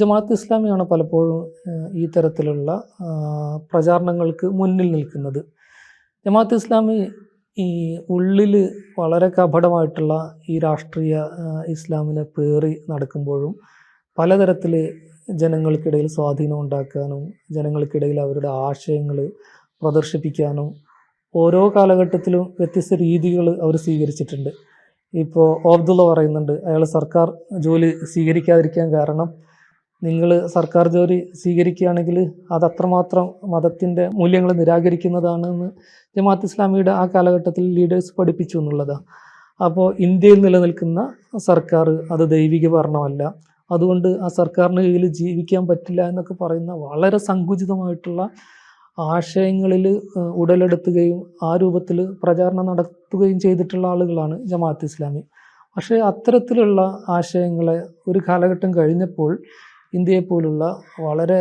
ജമാഅത്ത് ഇസ്ലാമിയാണ് പലപ്പോഴും ഈ തരത്തിലുള്ള പ്രചാരണങ്ങൾക്ക് മുന്നിൽ നിൽക്കുന്നത്. ജമാഅത്ത് ഇസ്ലാമി ഈ ഉള്ളിൽ വളരെ കപടമായിട്ടുള്ള ഈ രാഷ്ട്രീയ ഇസ്ലാമിനെ പേറി നടക്കുമ്പോഴും പലതരത്തിൽ ജനങ്ങൾക്കിടയിൽ സ്വാധീനം ഉണ്ടാക്കാനും ജനങ്ങൾക്കിടയിൽ അവരുടെ ആശയങ്ങൾ പ്രദർശിപ്പിക്കാനും ഓരോ കാലഘട്ടത്തിലും വ്യത്യസ്ത രീതികൾ അവർ സ്വീകരിച്ചിട്ടുണ്ട്. ഇപ്പോൾ ഓബ്ദുള്ള പറയുന്നുണ്ട് അയാൾ സർക്കാർ ജോലി സ്വീകരിക്കാതിരിക്കാൻ കാരണം നിങ്ങൾ സർക്കാർ ജോലി സ്വീകരിക്കുകയാണെങ്കിൽ അത് അത്രമാത്രം മതത്തിന്റെ മൂല്യങ്ങൾ നിരാകരിക്കുന്നതാണെന്ന് ജമാഅത്ത് ഇസ്ലാമിയുടെ ആ കാലഘട്ടത്തിൽ ലീഡേഴ്സ് പഠിപ്പിച്ചു എന്നുള്ളതാണ് അപ്പോൾ ഇന്ത്യയിൽ നിലനിൽക്കുന്ന സർക്കാർ അത് ദൈവിക ഭരണമല്ല. അതുകൊണ്ട് ആ സർക്കാരിന് കീഴിൽ ജീവിക്കാൻ പറ്റില്ല എന്നൊക്കെ പറയുന്ന വളരെ സങ്കുചിതമായിട്ടുള്ള ആശയങ്ങളിൽ ഉടലെടുത്തുകയും ആ രൂപത്തിൽ പ്രചാരണം നടത്തുകയും ചെയ്തിട്ടുള്ള ആളുകളാണ് ജമാഅത്ത് ഇസ്ലാമി. പക്ഷേ അത്തരത്തിലുള്ള ആശയങ്ങളെ ഒരു കാലഘട്ടം കഴിഞ്ഞപ്പോൾ ഇന്ത്യയെ പോലുള്ള വളരെ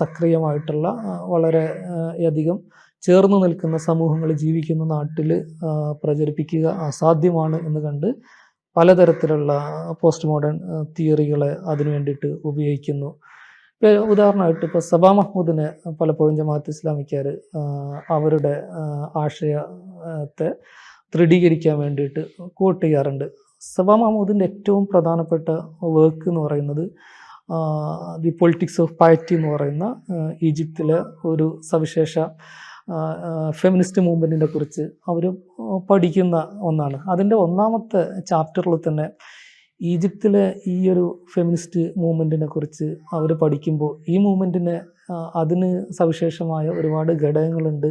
സക്രിയമായിട്ടുള്ള വളരെ അധികം ചേർന്ന് നിൽക്കുന്ന സമൂഹങ്ങൾ ജീവിക്കുന്ന നാട്ടിൽ പ്രചരിപ്പിക്കുക അസാധ്യമാണ് എന്ന് കണ്ട് പലതരത്തിലുള്ള പോസ്റ്റ് മോഡേൺ തിയറികളെ അതിനു വേണ്ടിയിട്ട് ഉപയോഗിക്കുന്നു. ഇപ്പോൾ ഉദാഹരണമായിട്ട് ഇപ്പോൾ സബാ മഹ്മൂദിനെ പലപ്പോഴും ജമാഅത്ത് ഇസ്ലാമിക്കാർ അവരുടെ ആശയത്തെ ദൃഢീകരിക്കാൻ വേണ്ടിയിട്ട് കോട്ട് ചെയ്യാറുണ്ട്. സബാ മഹ്മൂദിന്റെ ഏറ്റവും പ്രധാനപ്പെട്ട വർക്ക് എന്ന് പറയുന്നത് ദി പൊളിറ്റിക്സ് ഓഫ് പയറ്റി എന്ന് പറയുന്ന ഈജിപ്തിലെ ഒരു സവിശേഷ ഫെമിനിസ്റ്റ് മൂവ്മെന്റിനെ കുറിച്ച് അവർ പഠിക്കുന്ന ഒന്നാണ്. അതിന്റെ ഒന്നാമത്തെ ചാപ്റ്ററിൽ തന്നെ ഈജിപ്തിലെ ഈ ഒരു ഫെമിനിസ്റ്റ് മൂവ്മെന്റിനെ കുറിച്ച് അവർ പഠിക്കുമ്പോൾ ഈ മൂവ്മെന്റിന് അതിന് സവിശേഷമായ ഒരുപാട് ഘടകങ്ങളുണ്ട്.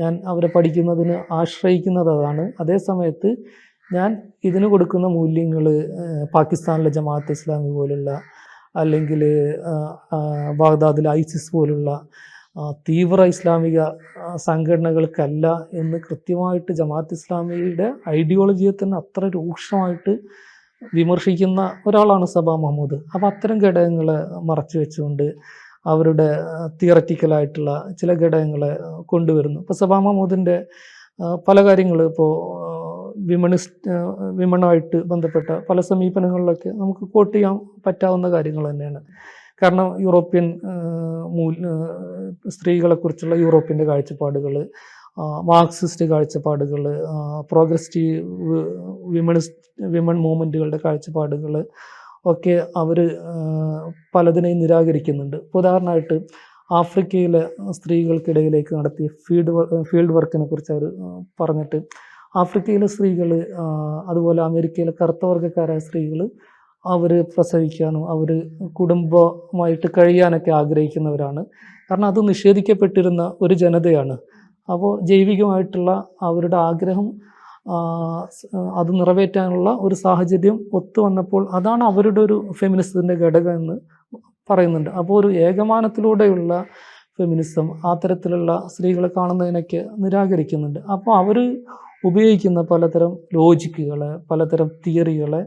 ഞാൻ അവരെ പഠിക്കുന്നതിന് ആശ്രയിക്കുന്നത് അതാണ്. അതേസമയത്ത് ഞാൻ ഇതിന് കൊടുക്കുന്ന മൂല്യങ്ങൾ പാകിസ്ഥാനിലെ ജമാഅത്ത് ഇസ്ലാമി പോലുള്ള അല്ലെങ്കിൽ ബാഗ്ദാദിൽ ഐസിസ് പോലുള്ള തീവ്ര ഇസ്ലാമിക സംഘടനകൾക്കല്ല എന്ന് കൃത്യമായിട്ട് ജമാഅത്ത് ഇസ്ലാമിയുടെ ഐഡിയോളജിയെ തന്നെ അത്ര രൂക്ഷമായിട്ട് വിമർശിക്കുന്ന ഒരാളാണ് സബാ മഹമ്മൂദ് അപ്പോൾ അത്തരം ഘടകങ്ങളെ മറച്ചു വെച്ചുകൊണ്ട് അവരുടെ തിയററ്റിക്കലായിട്ടുള്ള ചില ഘടകങ്ങളെ കൊണ്ടുവരുന്നു. ഇപ്പോൾ സബാ മഹമ്മൂദിന്റെ പല കാര്യങ്ങൾ ഇപ്പോൾ വിമണിസ്റ്റ് വിമണുമായിട്ട് ബന്ധപ്പെട്ട പല സമീപനങ്ങളിലൊക്കെ നമുക്ക് കോട്ട് ചെയ്യാൻ പറ്റാവുന്ന കാര്യങ്ങൾ തന്നെയാണ്. കാരണം യൂറോപ്യൻ ആ, സ്ത്രീകളെക്കുറിച്ചുള്ള യൂറോപ്യന്റെ കാഴ്ചപ്പാടുകൾ മാർക്സിസ്റ്റ് കാഴ്ചപ്പാടുകൾ പ്രോഗ്രസ്റ്റീവ് വിമണിസ്റ്റ് വിമൺ മൂവ്മെന്റുകളുടെ കാഴ്ചപ്പാടുകൾ ഒക്കെ അവർ പലതിനെയും നിരാകരിക്കുന്നുണ്ട്. ഉദാഹരണമായിട്ട് ആഫ്രിക്കയിലെ സ്ത്രീകൾക്കിടയിലേക്ക് നടത്തിയ ഫീൽഡ് ഫീൽഡ് വർക്കിനെ കുറിച്ച് അവർ പറഞ്ഞിട്ട് ആഫ്രിക്കയിലെ സ്ത്രീകൾ അതുപോലെ അമേരിക്കയിലെ കറുത്ത വർഗക്കാരായ സ്ത്രീകൾ അവർ പ്രസവിക്കാനും അവർ കുടുംബമായിട്ട് കഴിയാനൊക്കെ ആഗ്രഹിക്കുന്നവരാണ്. കാരണം അത് നിഷേധിക്കപ്പെട്ടിരുന്ന ഒരു ജനതയാണ്. അപ്പോൾ ജൈവികമായിട്ടുള്ള അവരുടെ ആഗ്രഹം അത് നിറവേറ്റാനുള്ള ഒരു സാഹചര്യം ഒത്തു വന്നപ്പോൾ അതാണ് അവരുടെ ഒരു ഫെമിനിസത്തിന്റെ ഘടകം എന്ന് പറയുന്നുണ്ട്. അപ്പോൾ ഒരു ഏകമാനത്തിലൂടെയുള്ള ഫെമിനിസം ആ തരത്തിലുള്ള സ്ത്രീകളെ കാണുന്നതിനൊക്കെ നിരാകരിക്കുന്നുണ്ട്. അപ്പോൾ അവർ ഉപയോഗിക്കുന്ന പലതരം ലോജിക്കുകൾ പലതരം തിയറികളെ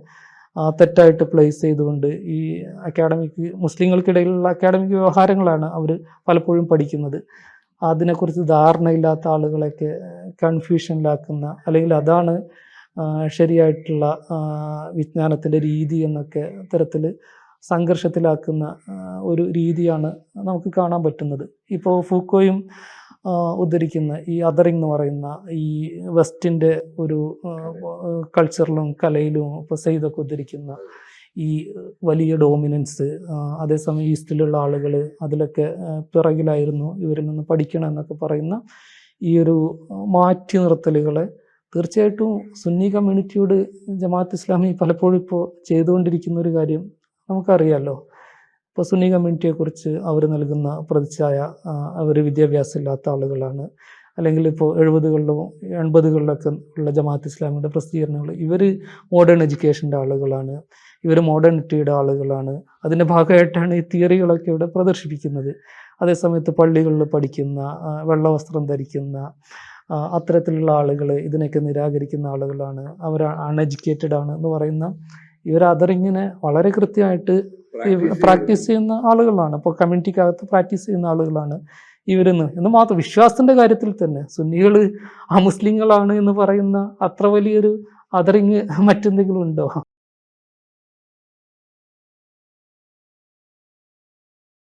തെറ്റായിട്ട് പ്ലേസ് ചെയ്തുകൊണ്ട് ഈ അക്കാഡമിക് മുസ്ലിങ്ങൾക്കിടയിലുള്ള അക്കാഡമിക് വ്യവഹാരങ്ങളാണ് അവർ പലപ്പോഴും പഠിക്കുന്നത്. അതിനെക്കുറിച്ച് ധാരണയില്ലാത്ത ആളുകളെയൊക്കെ കൺഫ്യൂഷനിലാക്കുന്ന അല്ലെങ്കിൽ അതാണ് ശരിയായിട്ടുള്ള വിജ്ഞാനത്തിന്റെ രീതി എന്നൊക്കെ തരത്തിൽ സംഘർഷത്തിലാക്കുന്ന ഒരു രീതിയാണ് നമുക്ക് കാണാൻ പറ്റുന്നത്. ഇപ്പോൾ ഫൂക്കോയും ഉദ്ധരിക്കുന്ന ഈ അതറിങ് എന്ന് പറയുന്ന ഈ വെസ്റ്റിന്റെ ഒരു കൾച്ചറിലും കലയിലും ഇപ്പോൾ സെയ്തൊക്കെ ഉദ്ധരിക്കുന്ന ഈ വലിയ ഡോമിനൻസ് അതേസമയം ഈസ്റ്റിലുള്ള ആളുകൾ അതിലൊക്കെ പിറകിലായിരുന്നു ഇവരിൽ നിന്ന് പഠിക്കണം എന്നൊക്കെ പറയുന്ന ഈ ഒരു മാറ്റി നിർത്തലുകളെ തീർച്ചയായിട്ടും സുന്നി കമ്മ്യൂണിറ്റിയോട് ജമാഅത്ത് ഇസ്ലാമി പലപ്പോഴും ഇപ്പോൾ ചെയ്തുകൊണ്ടിരിക്കുന്ന ഒരു കാര്യം നമുക്കറിയാമല്ലോ ഇപ്പോൾ സുന്നി കമ്മ്യൂണിറ്റിയെക്കുറിച്ച് അവർ നൽകുന്ന പ്രതിച്ഛായ അവർ വിദ്യാഭ്യാസം ഇല്ലാത്ത ആളുകളാണ്. അല്ലെങ്കിൽ ഇപ്പോൾ എഴുപതുകളിലും എൺപതുകളിലൊക്കെ ഉള്ള ജമാഅത്ത് ഇസ്ലാമിയുടെ പ്രസിദ്ധീകരണങ്ങൾ ഇവർ മോഡേൺ എഡ്യൂക്കേഷന്റെ ആളുകളാണ്. ഇവർ മോഡേണിറ്റിയുടെ ആളുകളാണ്. അതിന്റെ ഭാഗമായിട്ടാണ് ഈ തിയറികളൊക്കെ ഇവിടെ പ്രദർശിപ്പിക്കുന്നത്. അതേസമയത്ത് പള്ളികളിൽ പഠിക്കുന്ന വെള്ളവസ്ത്രം ധരിക്കുന്ന അത്തരത്തിലുള്ള ആളുകൾ ഇതിനൊക്കെ നിരാകരിക്കുന്ന ആളുകളാണ്. അവർ അൺഎഡ്യൂക്കേറ്റഡ് ആണ് എന്ന് പറയുന്ന ഇവർ അതറിങ്ങനെ വളരെ കൃത്യമായിട്ട് പ്രാക്ടീസ് ചെയ്യുന്ന ആളുകളാണ്. ഇപ്പോൾ കമ്മ്യൂണിറ്റിക്കകത്ത് പ്രാക്ടീസ് ചെയ്യുന്ന ആളുകളാണ് ഇവരെന്ന്. എന്ന് മാത്രം വിശ്വാസത്തിന്റെ കാര്യത്തിൽ തന്നെ സുന്നികൾ ആ മുസ്ലിങ്ങളാണ് എന്ന് പറയുന്ന അത്ര വലിയൊരു അതറിങ് മറ്റെന്തെങ്കിലും ഉണ്ടോ?